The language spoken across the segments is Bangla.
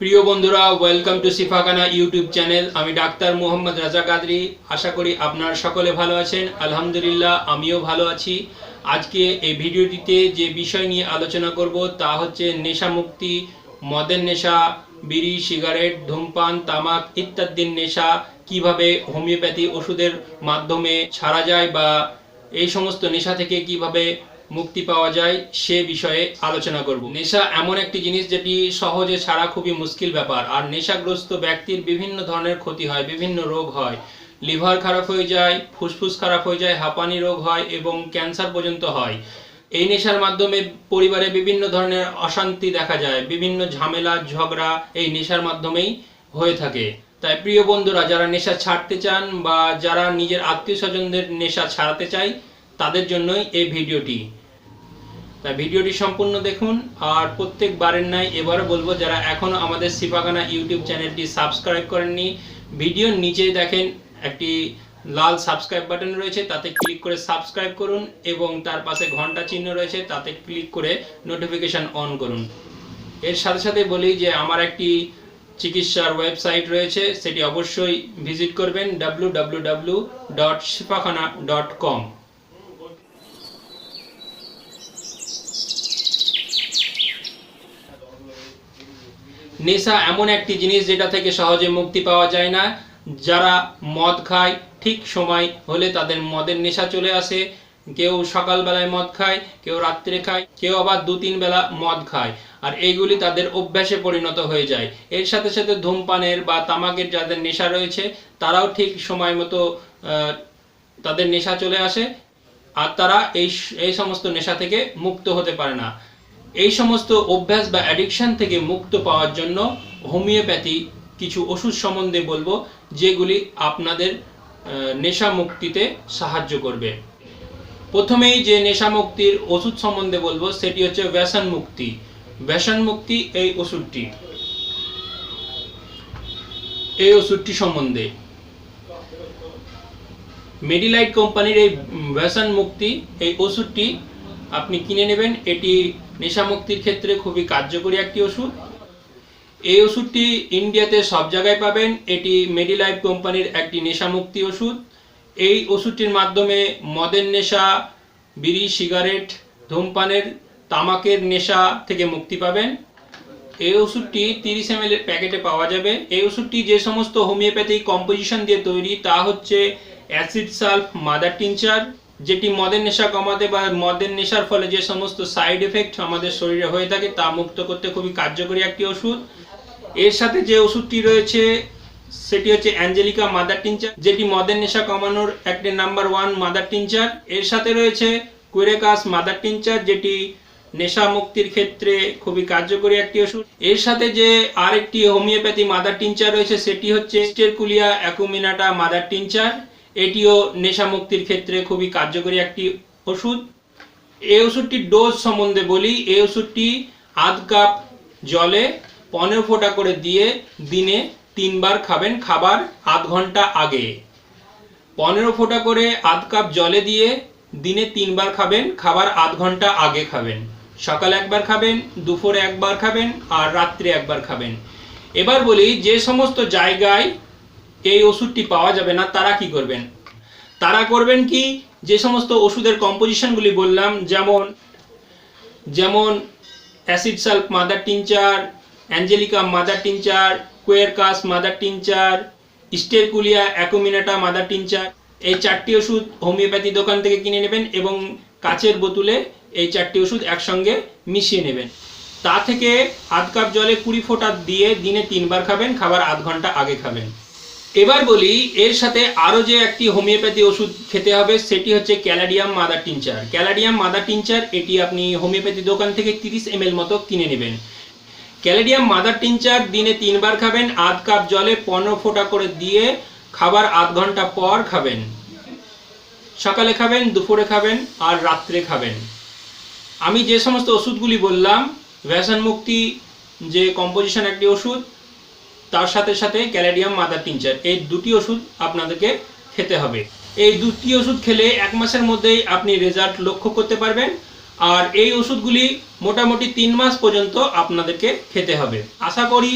প্রিয় বন্ধুরা welcome to Shifakhana YouTube channel আমি ডাক্তার মোহাম্মদ রাজা কাদরি। আশা করি আপনারা সকলে ভালো আছেন। আলহামদুলিল্লাহ, আমিও ভালো আছি। আজকে এই ভিডিওটিতে যে বিষয় নিয়ে আলোচনা করব তা হচ্ছে নেশা মুক্তি, মদের নেশা, বিড়ি, সিগারেট, ধূমপান, তামাক ইত্যাদির নেশা, কীভাবে হোমিওপ্যাথি ওষুধের মাধ্যমে ছাড়া যায় বা এই সমস্ত নেশা থেকে কীভাবে মুক্তি পাওয়া যায়, সে বিষয়ে আলোচনা করব। নেশা এমন একটি জিনিস যেটি সহজে ছাড়া খুবই মুশকিল ব্যাপার। আর নেশাগ্রস্ত ব্যক্তির বিভিন্ন ধরনের ক্ষতি হয়, বিভিন্ন রোগ হয়। লিভার খারাপ হয়ে যায়, ফুসফুস খারাপ হয়ে যায়, হাঁপানি রোগ হয় এবং ক্যান্সার পর্যন্ত হয়। এই নেশার মাধ্যমে পরিবারে বিভিন্ন ধরনের অশান্তি দেখা যায়, বিভিন্ন ঝামেলা, ঝগড়া এই নেশার মাধ্যমেই হয়ে থাকে। তাই প্রিয় বন্ধুরা, যারা নেশা ছাড়তে চান বা যারা নিজের আত্মীয় স্বজনদের নেশা ছাড়াতে চায়, তাদের জন্যই এই ভিডিওটি। তাই ভিডিওটি সম্পূর্ণ দেখুন, আর প্রত্যেকবারের নাই এবারও বলব, যারা এখনও আমাদের সিপাগানা ইউটিউব চ্যানেলটি সাবস্ক্রাইব করেননি, ভিডিওর নিচেই দেখেন একটি লাল সাবস্ক্রাইব বাটন রয়েছে, তাতে ক্লিক করে সাবস্ক্রাইব করুন এবং তার পাশে ঘণ্টা চিহ্ন রয়েছে, তাতে ক্লিক করে নোটিফিকেশন অন করুন। এর সাথে সাথে বলি যে আমার একটি চিকিৎসার ওয়েবসাইট রয়েছে, সেটি অবশ্যই ভিজিট করবেন W W W dot Shifakhana dot com নেশা এমন একটি জিনিস যেটা থেকে সহজে মুক্তি পাওয়া যায় না। যারা মদ খায়, ঠিক সময় হলে তাদের মদের নেশা চলে আসে। কেউ সকালবেলায় মদ খায়, কেউ রাত্রে খায়, কেউ আবার দু তিন বেলা মদ খায়। আর এইগুলি তাদের অভ্যাসে পরিণত হয়ে যায়। এর সাথে সাথে ধূমপানের বা তামাকের যাদের নেশা রয়েছে, তারাও ঠিক সময় মতো তাদের নেশা চলে আসে। আর তারা এই এই সমস্ত নেশা থেকে মুক্ত হতে পারে না। এই সমস্ত অভ্যাস বা অ্যাডিকশন থেকে মুক্ত পাওয়ার জন্য হোমিওপ্যাথি কিছু ওষুধ সম্বন্ধে বলব, যেগুলি আপনাদের নেশা মুক্তিতে সাহায্য করবে। প্রথমেই যে নেশা মুক্তির ওষুধ সম্বন্ধে বলব, সেটি হচ্ছে ব্যসন মুক্তি ব্যসন মুক্তি এই ওষুধটি। এই ওষুধটি সম্বন্ধে। মেডিলাইট কোম্পানির এই ব্যসন মুক্তি এই ওষুধটি আপনি কিনে নেবেন। এটি নেশা মুক্তির ক্ষেত্রে খুবই কার্যকরী একটি ওষুধ। এই ওষুধটি ইন্ডিয়াতে সব জায়গায় পাবেন। এটি মেডিলাইফ কোম্পানির একটি নেশা মুক্তি ওষুধ। এই ওষুধটির মাধ্যমে মদের নেশা, বিড়ি, সিগারেট, ধূমপানের, তামাকের নেশা থেকে মুক্তি পাবেন। এই ওষুধটি তিরিশ এম প্যাকেটে পাওয়া যাবে। এই ওষুধটি যে সমস্ত হোমিওপ্যাথিক কম্পোজিশন দিয়ে তৈরি, তা হচ্ছে অ্যাসিড সালফ মাদার টিনচার। যেটি মদের নেশা কমাতে বা মদের নেশার ফলে যে সমস্ত সাইড এফেক্ট আমাদের শরীরে হয়ে থাকে, তা মুক্ত করতে খুবই কার্যকরী একটি ওষুধ। এর সাথে যে ওষুধটি রয়েছে, সেটি হচ্ছে অ্যাঞ্জেলিকা মাদার টিনচার, যেটি মদের নেশা কমানোর একটি নাম্বার ওয়ান মাদার টিনচার। এর সাথে রয়েছে কুয়েরেকাস মাদার টিনচার, যেটি নেশা মুক্তির ক্ষেত্রে খুবই কার্যকরী একটি ওষুধ। এর সাথে যে আরেকটি হোমিওপ্যাথি মাদার টিনচার রয়েছে, সেটি হচ্ছে স্টেরকুলিয়া অ্যাকুমিনাটা মাদার টিনচার। এটিও নেশা মুক্তির ক্ষেত্রে খুবই কার্যকরী একটি ওষুধ। এই ওষুধটির ডোজ সম্বন্ধে বলি, এই ওষুধটি আধ কাপ জলে পনেরো ফোঁটা করে দিয়ে দিনে তিনবার খাবেন, খাবার আধ ঘণ্টা আগে। পনেরো ফোঁটা করে আধ কাপ জলে দিয়ে দিনে তিনবার খাবেন, খাবার আধ ঘণ্টা আগে খাবেন। সকালে একবার খাবেন, দুপুরে একবার খাবেন আর রাত্রে একবার খাবেন। এবার বলি, যে সমস্ত জায়গায় এই ওষুধটি পাওয়া যাবে না, তারা কি করবেন? তারা করবেন কি? যে সমস্ত ওষুধের কম্পোজিশনগুলি বললাম, যেমন যেমন acid sulph mother tincture, angelica mother tincture quercus mother tincture, sterculia acuminata mother tincture. এই চারটি ওষুধ হোমিওপ্যাথি দোকান থেকে কিনে নেবেন এবং কাচের বোতলে এই চারটি ওষুধ একসঙ্গে মিশিয়ে নেবেন। তা থেকে আধ কাপ জলে কুড়ি ফোঁটা দিয়ে দিনে তিনবার খাবেন, খাবার আধ ঘণ্টা আগে খাবেন। এবার বলি, এর সাথে আরও যে একটি হোমিওপ্যাথি ওষুধ খেতে হবে, সেটি হচ্ছে caladium mother tincture. Caladium mother tincture, এটি আপনি হোমিওপ্যাথি দোকান থেকে তিরিশ এম মতো কিনে নেবেন। ক্যালাডিয়াম মাদার টিনচার দিনে তিনবার খাবেন, আধ কাপ জলে পনেরো ফোঁটা করে দিয়ে খাবার আধ ঘণ্টা পর খাবেন। সকালে খাবেন, দুপুরে খাবেন আর রাত্রে খাবেন। আমি যে সমস্ত ওষুধগুলি বললাম ভ্যাসন মুক্তি যে কম্পোজিশন একটি ওষুধ তার সাথে সাথে ক্যালেডিয়াম মাদার টিনচার। এই দুটি ওষুধ আপনাদেরকে খেতে হবে। এই দুটি ওষুধ খেলে এক মাসের মধ্যেই আপনি রেজাল্ট লক্ষ্য করতে পারবেন। আর এই ওষুধগুলি মোটামুটি তিন মাস পর্যন্ত আপনাদেরকে খেতে হবে। আশা করি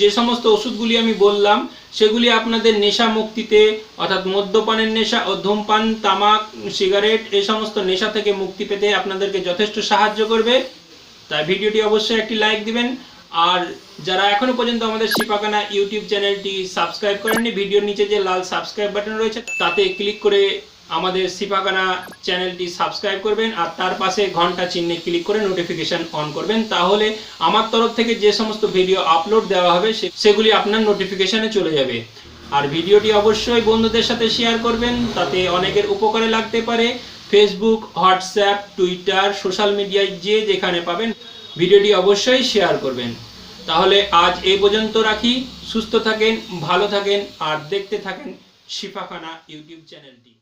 যে সমস্ত ওষুধগুলি আমি বললাম, সেগুলি আপনাদের নেশা মুক্তিতে, অর্থাৎ মদ্যপানের নেশা ও ধূমপান তামাক, সিগারেট, এই সমস্ত নেশা থেকে মুক্তি পেতে আপনাদেরকে যথেষ্ট সাহায্য করবে। তাই ভিডিওটি অবশ্যই একটি লাইক দিবেন আর যারা এখনও পর্যন্ত আমাদের শিপাকানা ইউটিউব চ্যানেলটি সাবস্ক্রাইব করেননি, ভিডিওর নিচে যে লাল সাবস্ক্রাইব বাটন রয়েছে, তাতে ক্লিক করে আমাদের সিপাকানা চ্যানেলটি সাবস্ক্রাইব করবেন আর তার পাশে ঘণ্টা চিহ্নে ক্লিক করে নোটিফিকেশন অন করবেন। তাহলে আমার তরফ থেকে যে সমস্ত ভিডিও আপলোড দেওয়া হবে সেগুলি আপনার নোটিফিকেশনে চলে যাবে। আর ভিডিওটি অবশ্যই বন্ধুদের সাথে শেয়ার করবেন, তাতে অনেকের উপকারে লাগতে পারে। ফেসবুক হোয়াটসঅ্যাপ টুইটার সোশ্যাল মিডিয়ায় যে যেখানে পাবেন, ভিডিওটি অবশ্যই শেয়ার করবেন। তাহলে আজ এই পর্যন্ত রাখি। সুস্থ থাকেন, ভালো থাকেন, আর দেখতে থাকেন শিফাখানা ইউটিউব চ্যানেলটি।